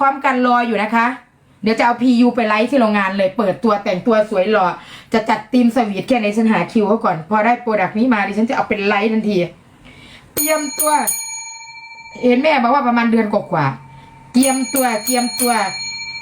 พร้อมกันรออยู่นะคะ เดี๋ยวจะเอาพียูไปไลฟ์ที่โรงงานเลย เปิดตัวแต่งตัวสวยหล่อ จะจัดทีมสวีทแค่ไหนฉันหาคิวเขาก่อน พอได้โปรดักต์นี้มาดิฉันจะเอาเป็นไลฟ์ทันที เตรียมตัว เห็นแม่บอกว่าประมาณเดือนกว่าๆเตรียมตัว เตรียมตัว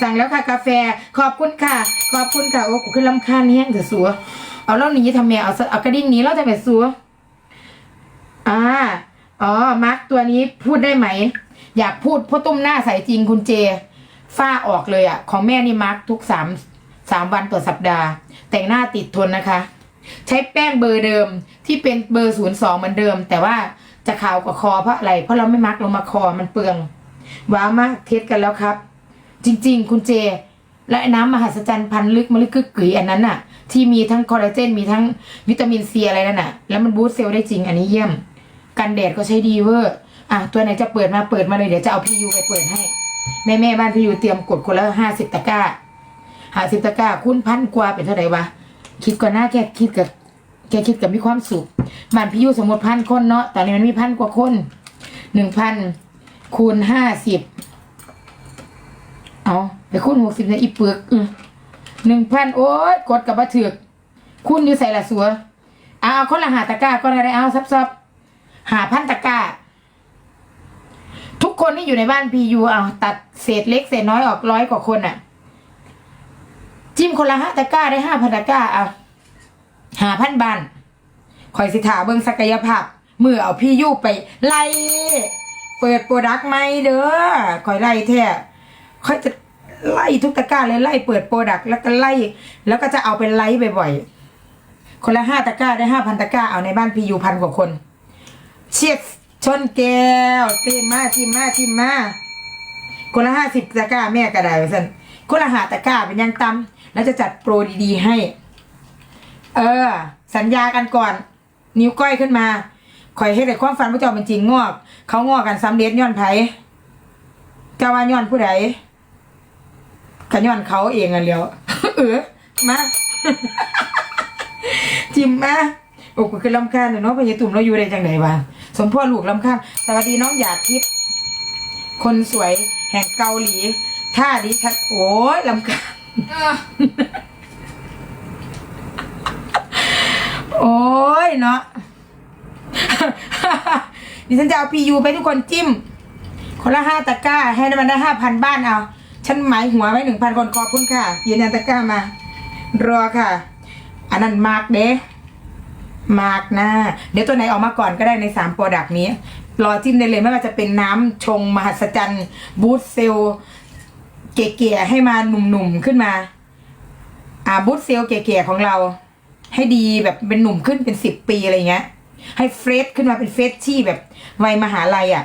สั่งแล้วค่ะกาแฟ ขอบคุณค่ะ ขอบคุณค่ะ โอ้กูขึ้นลำคาญแห้งเถอะสัว เอาแล้วหนีทำแม่เอาเอากระดิ่งหนี้แล้วจะไปสัว อ่า อ๋อ มาร์กตัวนี้พูดได้ไหม อยากพูดพราะตุ้มหน้าใสจริงคุณเจ ฝ้าออกเลยอะ่ะของแม่นี่มาร์กทุกสามสามวันต่อสัปดาห์ แต่งหน้าติดทนนะคะ ใช้แป้งเบอร์เดิมที่เป็นเบอร์ศูนย์สองเหมือนเดิม แต่ว่าจะขาวกว่าคอเพราะอะไร เพราะเราไม่มาร์กลงมาคอมันเปลืองว้าวมากเทสกันแล้วครับ จริง ๆ คุณเจ และน้ำมหัศจรรย์พันลึกมะลึกกึกกึ๋ยอันนั้นน่ะ ที่มีทั้งคอลลาเจนมีทั้งวิตามินซีอะไรนั่นน่ะ แล้วมันบูสต์เซลล์ได้จริงอันนี้เยี่ยม กันแดดก็ใช้ดีเวอร์ อะตัวไหนจะเปิดมาเปิดมาเลยเดี๋ยวจะเอาพียูไปเปิดให้ แม่แม่บ้านพียูเตรียมกดคนละห้าสิบตะกร้าห้าสิบตะกร้าคุณพันกว่าเป็นเท่าไหร่วะคิดก่อนหน้าแกคิดกับแกคิดกับมีความสุขบ้านพียูสมมติพันคนเนาะตอนนี้มันมีพันกว่าคนหนึ่งพันคูณห้าสิบเอาไปคูณหกสิบในอีเปลือกหนึ่งพันโอ๊ยกดกับบัถือคุณอยู่ใส่ละสัวเอาคนละหาตะกร้าก็ได้เอาซับซับหาพันตะกร้า ทุกคนที่อยู่ในบ้านพียูเอาตัดเศษเล็กเศษน้อยออกร้อยกว่าคนอะ จิ้มคนละห้าตะกร้าได้ห้าพันตะกร้าเอาหาพันบานคอยสิถาเบิ่งศักยภาพมือเอาพี่ยูไป ไล่เปิดโปรดักต์ไหมเด้อคอยไล่แท้คอยจะไล่ทุกตะกร้าเลยไล่เปิดโปรดักต์แล้วก็ไล่ แล้วก็จะเอาไปไลฟ์บ่อยๆคนละห้าตะกร้าได้ห้าพันตะกร้าเอาในบ้านพียูพันกว่าคนเชียด ชนแก้วทีมมาทีมมาทีมมาคนละห้าสิบตะกร้าแม่ก็ได้สันคนละหาตะกร้าเป็นยังตำแล้วจะจัดโปรดีๆให้ เออ สัญญากันก่อน นิ้วก้อยขึ้นมาคอยให้แต่ความฝันพระเจ้าเป็นจริงงอก เขางอกกันซ้ำเด็ดย้อนไผเจ้าว่าย้อนผู้ใดกันย้อนเขาเองอะเลียวเออมาจิมมา โอ้กูคือลำคาญเนาะพญาตุ่มเราอยู่ได้จังไหนวะสมพ่อลูกลำคาญสวัสดีน้องหยาดทิพย์คนสวยแห่งเกาหลีท่าดิฉันโอ้ยลำคาญโอ้ยเนาะดิฉันจะเอาพียูไปทุกคนจิ้ม คนละห้าตะกร้า ให้มันได้ห้าพันบ้านเอา ฉันหมายหัวไว้หนึ่งพันคนขอบคุณค่ะ ยืนยันตะกร้ามา รอค่ะ อันนั้นมากเด้ มาร์กหน้า เดี๋ยวตัวไหนออกมาก่อนก็ได้ในสามโปรดักต์นี้ รอจิ้มได้เลยไม่ว่าจะเป็นน้ำชงมหัศจรรย์บูสต์เซลเก๋ๆให้มาหนุ่มๆขึ้นมา อ่าบูสต์เซลเก๋ๆของเรา ให้ดีแบบเป็นหนุ่มขึ้นเป็นสิบปีอะไรเงี้ย ให้เฟรชขึ้นมาเป็นเฟรชที่แบบวัยมหาลัยอะ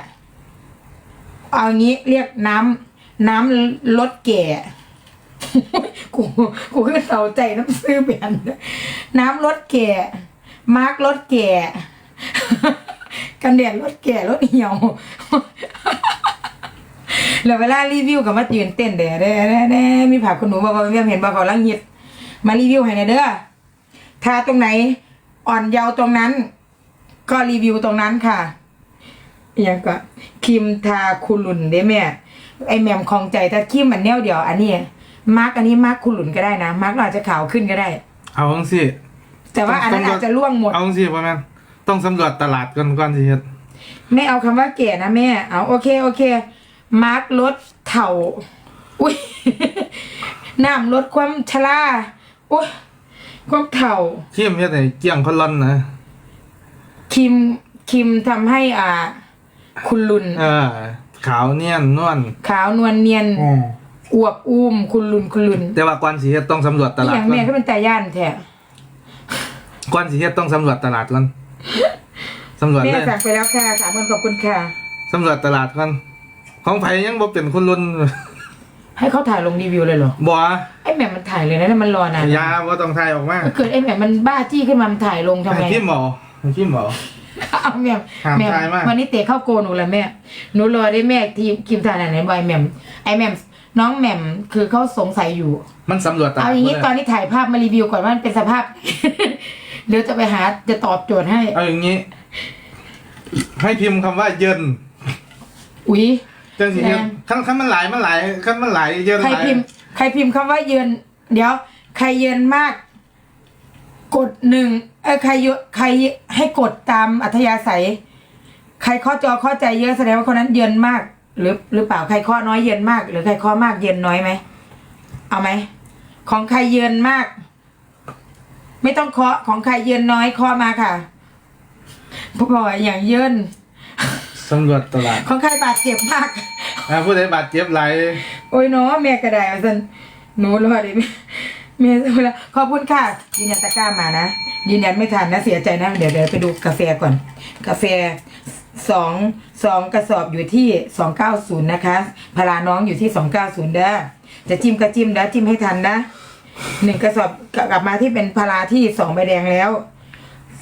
เอางี้เรียกน้ำน้ำลดแก่กูกูก็เศร้าใจน้ำซื้อเปลี่ยนน้ำลดแก่ มาร์กลดแก่ กันแดดลดแก่ลดเหี่ยวแล้วเวลารีวิวกับมายืนเต้นเด้เด้เด้เด้มีผักคุณหนูบอกว่าเห็นบอกเขาลังฮิตมารีวิวให้หน่อยเด้อทาตรงไหน อ่อนเยาว์ตรงนั้น ก็รีวิวตรงนั้นค่ะอหยังก็ครีมทาคุรุนเด้แม่ไอแมมคลองใจถ้าครีมมันแนวเดียว อันนี้มาร์กอันนี้มาร์กคุรุนก็ได้นะมาร์กอาจจะขาวขึ้นก็ได้ เอาสิ แต่ว่าอันนั้นอาจจะร่วงหมด เอาจังสิประมาณต้องสำรวจตลาดก่อนก่อนสิเฮ็ดไม่เอาคำว่าเก๋นะแม่ เอาโอเคโอเค มาร์กลดเถ่า อุ้ย น้ำลดความชราอุ้ยความเถ่าเข้มเฮ็ดให้เกลี้ยงคนร้อนนะคิมคิมทำให้อ่า คุณลุนเออขาวเนียนนวลขาวนวลเนียน อวบอุ้มคุณลุนคุณลุนแต่ว่าก่อนสิเฮ็ดต้องสำรวจตอลาดย่างก่อแม่นก็เป็นตาย่านแท้ ก่อนสิเฮ็ดต้องสำรวจตลาดก่อนสำรวจแม่เลยสั่งไปแล้วค่ะสามคนขอบคุณค่ะ สำรวจตลาดก่อนของไผยังบ่เป็นคนรุ่นให้เขาถ่ายลงรีวิวเลยเหรอ บ่ไอ้แหม่มมันถ่ายเลยนะแล้วมันรอนานยาบ่ต้องทายออกมาถ้าเกิดไอ้แหม่มมันบ้าจี้ขึ้นมามันถ่ายลงทำให้ไงพิมพ์บ่ให้พิมพ์บ่เอาแหม่มห้ามแหม่มถ่ายมาก วันนี้เตะเข้าโกนหนูแล้วแม่ หนูรอได้แม่ทีมคิมถ่ายไหนบอยแหม่มไอ้แหม่มน้องแหม่มคือเขาสงสัยอยู่ มันสำรวจตลาดเอาอย่างนี้บ่ตอได้นนี้ถ่ายภาพมารีวิวก่อนว่ามันเป็นสภาพ เดี๋ยวจะไปหาจะตอบโจทย์ให้ เอาอย่างนี้ ให้พิมพ์คำว่าเย็นอุ๊ย จังสิเฮ็ดขั้นขั้นมันหลายมันหลายขั้นมันหลายเยอะใครหลายพิมพ์ ใครพิมพ์คำว่าเยือนเดี๋ยว ใครเยือนมาก กดหนึ่งเออใครเยอะใครให้กดตามอัธยาศัย ใครข้อจอข้อใจเยอะแสดงว่าคนนั้นเยือนมาก หรือหรือเปล่าใครข้อน้อยเยือนมาก หรือใครข้อมากเยือนน้อยไหมเอาไหมของใครเยือนมาก ไม่ต้องเคาะของใครเยือนน้อยเคาะมาค่ะผู้บอกว่าอย่างเยือนสำรวจตลาดของใครบาดเจ็บมาก อ่าผู้ใดบาดเจ็บหลายโอ้ยเนาะแม่กระไดว่าสันหนูรอดิแม่เวลาขอบคุณค่ะยืนยันตะกร้ามานะยืนยันไม่ทันนะเสียใจนะ เดี๋ยวเดี๋ยวไปดูกาแฟก่อน กาแฟสองสองกระสอบอยู่ที่สองเก้าศูนย์นะคะพาราน้องอยู่ที่สองเก้าศูนย์เด้อจะจิ้มก็จิ้มนะจิ้มให้ทันนะ หนึ่งกระสอบกลับมาที่เป็นพาราที่สองใบแดงแล้ว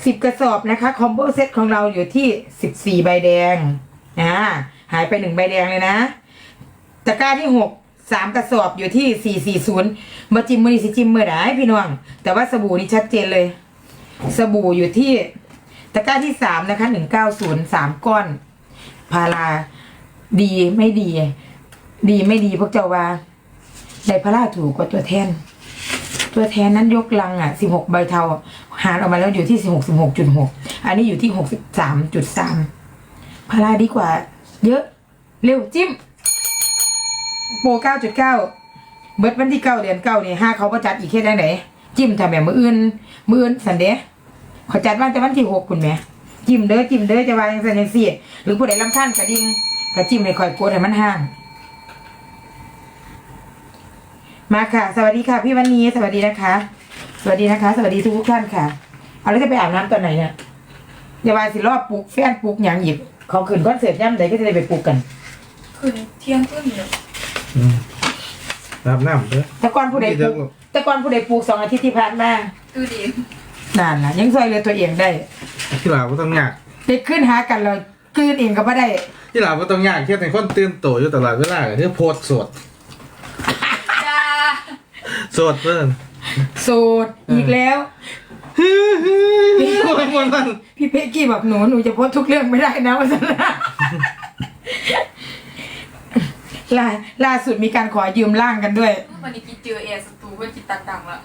สิบกระสอบนะคะคอมโบเซตของเราอยู่ที่สิบสี่ใบแดงอ่าหายไปหนึ่งใบแดงเลยนะตะกร้าที่หกสามกระสอบอยู่ที่สี่สี่ศูนย์มาจิมมือดีสิจิมมือได้พี่น้อง แต่ว่าสบู่นี่ชัดเจนเลย สบู่อยู่ที่ตะกร้าที่สามนะคะหนึ่งเก้าศูนย์สามก้อน พาราดีไม่ดี ดีไม่ดีพวกเจ้าว่าไดพาราถูกกว่าตัวแทน ตัวแทนนั้นยกลังอะสิบหกใบเทาหารออกมาแล้วอยู่ที่สิบหกสิบหกจุดหกอันนี้อยู่ที่หกสิบสามจุดสามพาราดีกว่า เยอะเร็วจิ้มโปรเก้าจุดเก้าเบิดวันที่เก้าเดือนเก้าเนี่ยห้าเขาประจัดอีกแค่ได้ไหน จิ้มทำแบบมืออื่นมืออื่นสันเดย์เขาจัดวันแต่วันที่หกคุณแม่จิ้มเด้อจิ้มเด้อจะวางสันเดย์สิหรือผู้ใดลำคาญกระดิ่งกระจิ้มให้คอยกดให้มันห่าง มาค่ะ สวัสดีค่ะ พี่วันนี้สวัสดีนะคะ สวัสดีนะคะ สวัสดีทุกท่านค่ะ เอาแล้วจะไปอาบน้ำตอนไหนเนี่ยอย่าวาสิรอบปลุกแฟนปลุกหยังหยิบของขืนคอนเสิร์ตย่ำใดก็จะได้ไปปลุกกันคืนเที่ยงครึ่งเนี่ยอืมรับน้ำเด้อแต่ก่อนผู้ใดปลูกไม่ได้หรอกแต่ก่อนผู้ใดปลูกสองอาทิตย์ที่ผ่านมาดูดินานนะยังซอยเหลือตัวเองได้ที่หลาบ่ต้องยากไปขึ้นหากันเรากลืนเองก็ไม่ได้ที่หลาบ่ต้องยากแค่เป็นคนตื่นโตอยู่ตลอดเวลาคือโพสต์สดจ้า สดเพิ่นสูตรอีกแล้วฮึ่มมันมันพี่เป๊กกี้บอกหนูหนูจะโพสต์ทุกเรื่องไม่ได้นะว่าสันนะล่าล่าสุดมีการขอยืมร่างกันด้วย วันนี้กินเจอแอร์สตูเพื่อกินตัดดังละ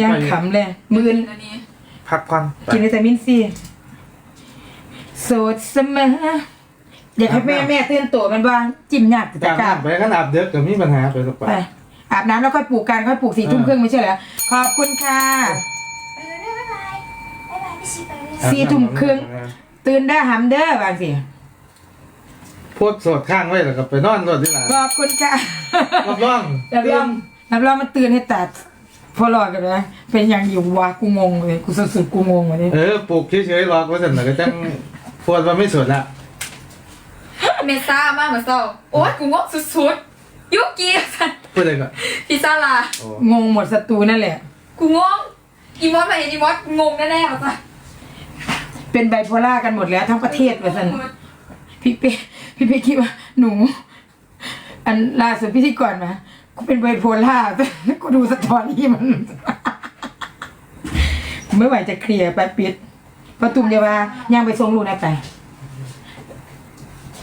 ย่างขำเลยมือนอันนี้พักผ่อนไปกินวิตามินซีโสดเสมออยากให้แม่แม่เตือนตัวมันบ้างจิ้มยากแต่อาบกล้าน้ำไปขนาดเด็กก็มีปัญหาไปสักไป ไป อาบน้ำแล้วค่อยปลูกกันค่อยปลูกสี่ทุ่มครึ่งไม่ใช่เหรอขอบคุณค่ะไปเลยบ๊ายบายบ๊ายบายพี่ชิไปเลยสี่ทุ่มครึ่งตื่นได้หำเด้อบางสิโพสต์สดข้างไว้แล้วก็ไปนอนรถที่หลาขอบคุณค่ะรับรองรับรองรับรองมันตื่นให้ตัดพอรอกันนะเป็นอย่างอยู่วะกูงงเลยกูสุดๆกูงงเลยเออปลูกเฉยๆหรอกว่าซั่นน่ะก็จังโพสต์ว่าไม่สดละเมซ่ามากเหมือนเศร้าโอ๊ยกูงกสุดๆ ยุกี้สันพูดเลยก่อนพิซซ่าลา โอ้งงหมดศัตรูนั่นแหละ กูงง อีมอสมาเห็นอีมอสงงแน่ๆอะจ้ะเป็นไบโพล่ากันหมดแล้วทั้งประเทศเลยสันพี่เป้พี่เป้คิดว่าหนู อันล่าสุดพิธีกรมากูเป็นไบโพล่ากูดูสตอรี่มัน ไม่ไหวจะเคลียร์ไปปิดประตุมเดียวว่าย่างไปส่งลูกนะไป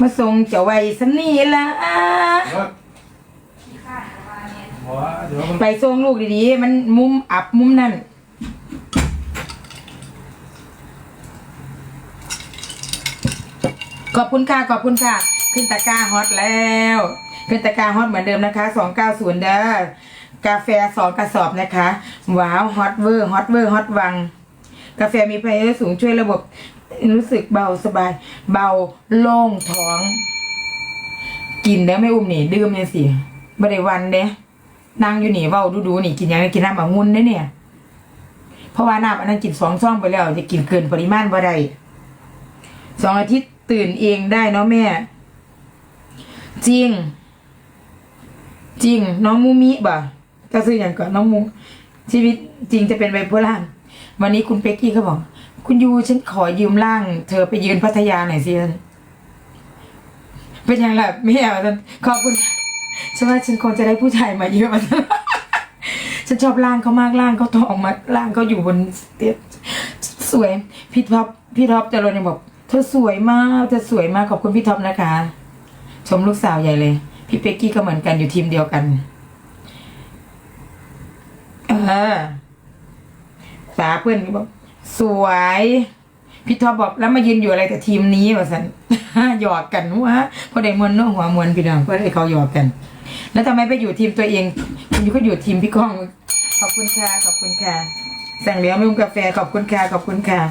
มาส่งเจ้าไว้สนี่ละเดี๋ยวมัน ไปส่งลูกดีๆ มันมุมอับมุมนั่นขอบคุณค่ะ ขอบคุณค่ะ ขึ้นตะกร้าฮอตแล้ว ขึ้นตะกร้าฮอตเหมือนเดิมนะคะ290เด้อกาแฟสองกระสอบนะคะ ว้าวฮอตเวอร์ฮอตเวอร์ฮอตวัง กาแฟมีไพรสูงช่วยระบบ รู้สึกเบาสบาย เบาโล่งท้อง กินเด้อไม่อุ้มหนีดื่มเนี่ยสิบ่ได้วันเด้ นั่งอยู่นี่เว้าดูๆนี่กินยังกินน้ำองุ่นเด้เนี่ย เพราะว่าน้ำอันนั้นกินสองซองไปแล้วจะกินเกินปริมาณบ่ได้สองอาทิตย์ตื่นเองได้เนาะแม่ จริง จริง น้องมูมิบ่ะก็ซื้ออย่างก่อนน้องมูชีวิตจริงจะเป็นไบโพล่าวันนี้คุณเป๊กกี้เขาบอก คุณยูฉันขอยืมร่าง เธอไปยืนพัทยาหน่อยสิเป็นยังไงไม่ขอบคุณ ฉันว่าฉันคงจะได้ผู้ชายมาเยอะมาฉันชอบร่างเขามากร่างเขาทองมาร่างเขาอยู่บนเตียงสวยพี่ท็อปพี่ท็อปจะรนยังบอกเธอสวยมากเธอสวยมากขอบคุณพี่ท็อปนะคะ ชมลูกสาวใหญ่เลย พี่เป๊กกี้ก็เหมือนกันอยู่ทีมเดียวกันเออตาเพื่อนก็บอกสวยพี่ท็อปบอกแล้วมายืนอยู่อะไรแต่ทีมนี้วะสันหยอกกันว่าพอได้มวนน้องหัวมวนพี่น้องพอได้เขาหยอกกัน แล้วทำไมไปอยู่ทีมตัวเองคุณก็อยู่ทีมพี่ก้องขอบคุณค่ะขอบคุณค่ะสั่งเหลียวมุมกาแฟขอบคุณค่ะขอบคุณค่ะ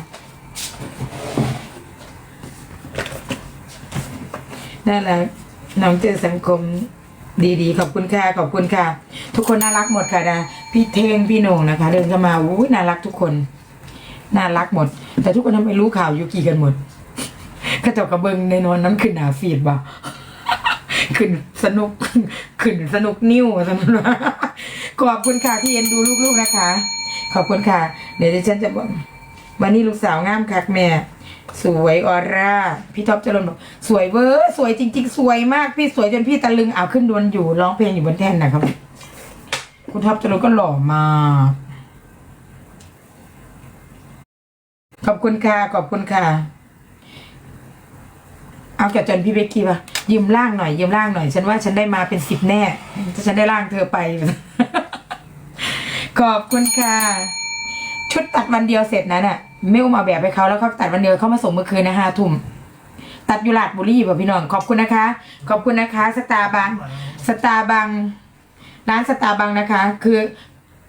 นั่นแหละน้องเจอสังคมดีๆ ขอบคุณค่ะขอบคุณค่ะ ทุกคนน่ารักหมดค่ะนะพี่เทงพี่โหน่งนะคะ เดินเข้ามาอุ้ยน่ารักทุกคนน่ารักหมด แต่ทุกคนทำไมรู้ข่าวยูกิกันหมดกระจกกระเบิงในนอนนั้นขึ้นหนาฟีดบ่ ขึ้นสนุกขึ้นสนุกนิ้วสนุกขอบคุณค่ะที่เอ็นดูลูกๆนะคะ ขอบคุณค่ะ เดี๋ยวดิฉันจะบอกวันนี้ลูกสาวงามคักแม่สวยออร่า พี่ท็อปเจริญบอกสวยเวอร์สวยจริง ๆ สวยมากพี่สวยจนพี่ตะลึงเอาขึ้นดวนอยู่ร้องเพลงอยู่บนแท่นนะครับ คุณท็อปเจริญก็หล่อมากขอบคุณค่ะ ขอบคุณค่ะ เอาแกจนพี่เบกกี้ปะยืมร่างหน่อยยืมร่างหน่อย ฉันว่าฉันได้มาเป็นสิบแน่ถ้าฉันได้ร่างเธอไป ขอบคุณค่ะ ชุดตัดวันเดียวเสร็จนั้นน่ะไม่อุ้มเอาแบบไปเขาแล้วเขาตัดวันเดียวเขามาส่งเมื่อคืนนะห้าทุ่มตัดยูลาดบุรีป่ะพี่น้องขอบคุณนะคะ ขอบคุณนะคะ สตาร์บังสตาร์บังร้านสตาร์บังนะคะ คือ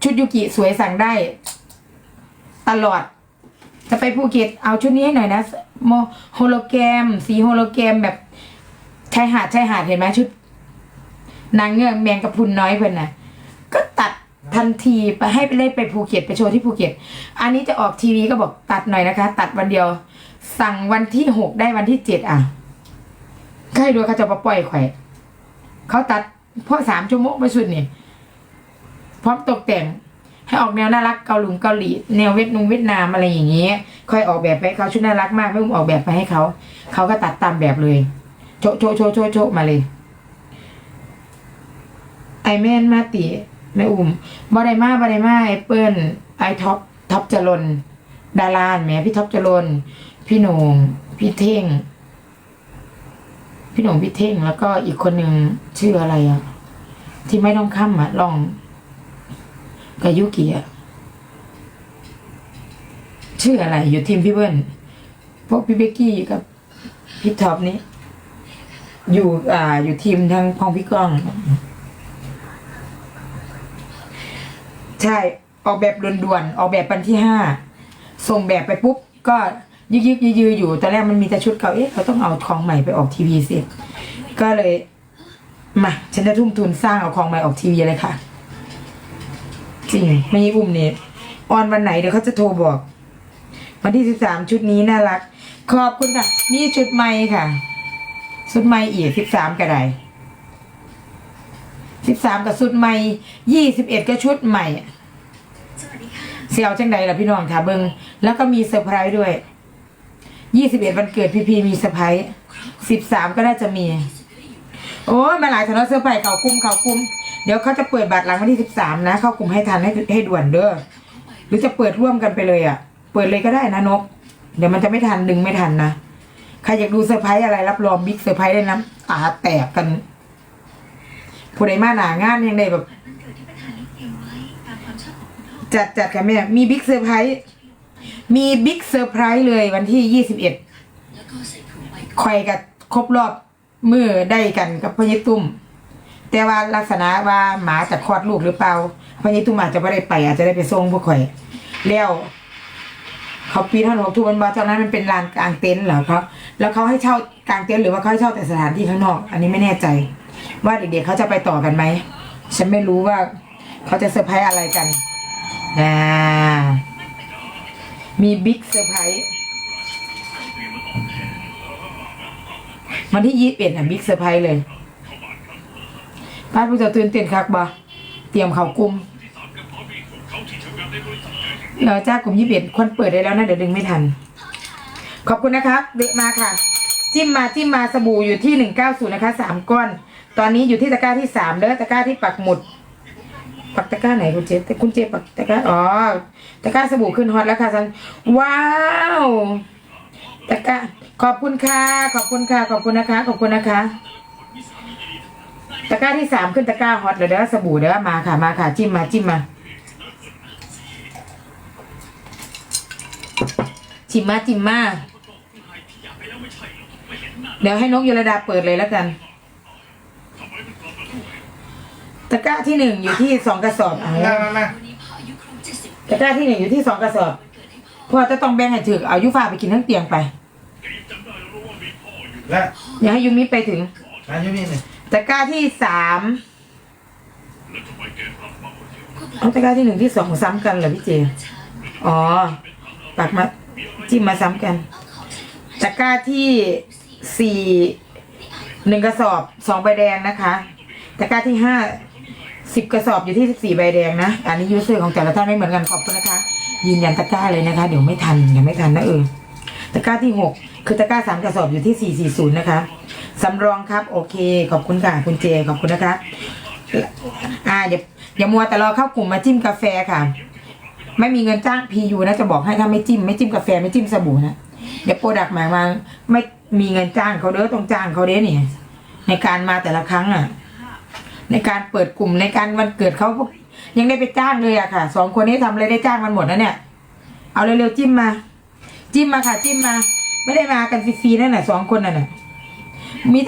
ชุดยูกิสวยสั่งได้ ตลอด จะไปภูเก็ตเอาชุดนี้ให้หน่อยนะโมโฮโลแกรม สีโฮโลแกรมแบบชายหาดชายหาดเห็นไหมชุดนางเงือกแมงกะพรุนน้อยเพิ่นนะก็ตัดทันทีไปให้ไปเล่นไปภูเก็ตไปโชว์ที่ภูเก็ต อันนี้จะออกทีวีก็บอกตัดหน่อยนะคะ ตัดวันเดียว สั่งวันที่หกได้วันที่เจ็ดอะใครดูเขาจะมาปล่อยไข่เขาตัดเพราะสามชั่วโมงไปสุดนี่พร้อมตกแต่ง ให้ออกแนวน่ารักเกาหลุงเกาหลีแนวเวียดนงเวียดนามอะไรอย่างเงี้ยค่อยออกแบบไปให้เขาชุดน่ารักมากไม่ต้องออกแบบไปให้เขาเขาก็ตัดตามแบบเลยโชโชโชโชโชมาเลย ไอแม่นมาติแม่อุ่มบอไดมาบอไดมาไอเปิ้ลไอท็อปท็อปจรนดารานแม่พี่ท็อปจรนพี่หนงพี่เท่ง พี่หนงพี่เท่งแล้วก็อีกคนหนึ่งชื่ออะไรอะที่ไม่ต้องค้ำอะลอง กับยุกิอะชื่ออะไรอยู่ทีมพี่เบิ้ลพวกพี่เบกกี้กับพี่ท็อปนี้ อยู่อ่าอยู่ทีมทางพองพี่ก้อง ใช่ออกแบบด่วนๆออกแบบวันที่ห้าส่งแบบไปปุ๊บ ก็ยึกยึกยือยืออยู่ตอนแรกมันมีแต่ชุดเก่าเอ๊ะเราต้องเอาของใหม่ไปออกทีวีสิก็เลยมาฉันจะทุ่มทุนสร้างเอาของใหม่ออกทีวีเลยค่ะ จริงไม่มีอุ้มเนี่ยออนวันไหนเดี๋ยวเขาจะโทรบอก วันที่สิบสามชุดนี้น่ารัก ขอบคุณค่ะ นี่ชุดใหม่ค่ะ ชุดใหม่อีกสิบสามก็ได้สิบสามกับชุดใหม่ยี่สิบเอ็ดก็ชุดใหม่สวัสดีค่ะเสียวจังใดล่ะพี่น้องค่ะเบิงแล้วก็มีเซอร์ไพรส์ด้วยยี่สิบเอ็ดวันเกิดพีพีมีเซอร์ไพรส์สิบสามก็น่าจะมี โอ้ยมาหลายสนอเซอร์ไพรส์เขาคุมเขาคุม เดี๋ยวเขาจะเปิดบัตรหลังวันที่สิบสามนะ เข้ากลุ่มให้ทันให้ให้ด่วนเด้อหรือจะเปิดร่วมกันไปเลยอะ เปิดเลยก็ได้นะนก เดี๋ยวมันจะไม่ทันดึงไม่ทันนะใครอยากดูเซอร์ไพรส์อะไรรับรองบิ๊กเซอร์ไพรส์ได้นะตาแตกกันผู้ใดมาหนางานยังไงแบบวันเกิดที่ประธานเลือกเองไว้ตามความชอบของคุณพ่อจัดจัดค่ะแม่ มีบิ๊กเซอร์ไพรส์มีบิ๊กเซอร์ไพรส์เลยวันที่ยี่สิบเอ็ดแล้วก็ใส่ถุงใบคอยกับครบรอบมือได้กันกับพ่อยิตุ้ม แต่ว่าลักษณะว่าหมาจะคลอดลูกหรือเปล่าพ่อยิตุ้มอาจจะไม่ได้ไป อาจจะได้ไปส่งพวกข่อยแล้วเขาปีนถนนทุกวันว่าตอนนั้นมันเป็นลานกลางเต็นท์เหรอครับแล้วเขาให้เช่ากลางเต็นท์หรือว่าเขาให้เช่าแต่สถานที่ข้างนอก อันนี้ไม่แน่ใจ ว่าเด็กๆเขาจะไปต่อกันไหมฉันไม่รู้ว่าเขาจะเซอร์ไพรส์อะไรกันอ่ามีบิ๊กเซอร์ไพรส์วันที่ยี่สิบเอ็ดอะบิ๊กเซอร์ไพรส์เลย ป้าผู้จะตื่นเต้นคักบ่เตรียมเข่ากลุ่มเดี๋ยวจ้ากลุ่มยี่สิบเอ็ดคนเปิดได้แล้วนะเดี๋ยวดึงไม่ทัน ขอบคุณนะครับเด็กมาค่ะ จิ้มมาจิ้มมาสบู่อยู่ที่หนึ่งเก้าศูนย์นะคะสามก้อน ตอนนี้อยู่ที่ตะกร้าที่สามเด้อตะกร้าที่ปักหมุด ปักตะกร้าไหนคุณเจแต่คุณเจปักตะกร้าอ๋อตะกร้าสบู่ขึ้นฮอตแล้วค่ะสันว้าวตะกร้าขอบคุณค่ะขอบคุณค่ะขอบคุณนะคะ ขอบคุณนะคะ ตะกร้าที่สามขึ้นตะกร้าฮอตเลยเด้อสบู่เด้อมาค่ะมาค่ะ จิ้มมาจิ้มมา จิมมาจิมมา เดี๋ยวให้นกยลดาเปิดเลยแล้วกัน ตะกร้าที่หนึ่งอยู่ที่สองกระสอบเอามามามาตะกร้าที่หนึ่งอยู่ที่สองกระสอบเพราะว่าจะต้องแบ่งให้ถึงเอายุฟ้าไปกินทั้งเตียงไป และอย่าให้ยูมิไปถึงอันนี้นี่นี่ ตะกร้าที่สามเอาตะกร้าที่หนึ่งที่สองซ้ำกันเหรอพี่เจ อ๋อปักมาจิ้มมาซ้ำกัน ตะกร้าที่สี่หนึ่งกระสอบสองใบแดงนะคะ ตะกร้าที่ห้าสิบกระสอบอยู่ที่สิบสี่ใบแดงนะ อันนี้ยูเซอร์ของแต่ละท่านไม่เหมือนกันขอบคุณนะคะ ยืนยันตะกร้าเลยนะคะ เดี๋ยวไม่ทันยังไม่ทันนะเออ ตะกร้าที่หกคือตะกร้าสามกระสอบอยู่ที่สี่สี่ศูนย์นะคะ สำรองครับ โอเค ขอบคุณค่ะ คุณเจ ขอบคุณนะคะ อ่าเดี๋ยวอย่ามัวแต่รอเข้ากลุ่มมาจิ้มกาแฟค่ะ ไม่มีเงินจ้างพียูนะจะบอกให้ถ้าไม่จิ้มไม่จิ้มกาแฟไม่จิ้มสบู่นะเดี๋ยวโปรดักต์หมามาไม่มีเงินจ้างเขาเด้อต้องจ้างเขาเด้เนี่ยในการมาแต่ละครั้งอะ ในการเปิดกลุ่มในการวันเกิดเขายังได้ไปจ้างเลยอะค่ะสองคนนี้ทำอะไรได้จ้างมันหมดนะเนี่ย เอาเร็วๆจิ้มมา จิ้มมาค่ะ จิ้มมา ไม่ได้มากันฟรีๆนั่นแหละสองคนนั่นน่ะ มี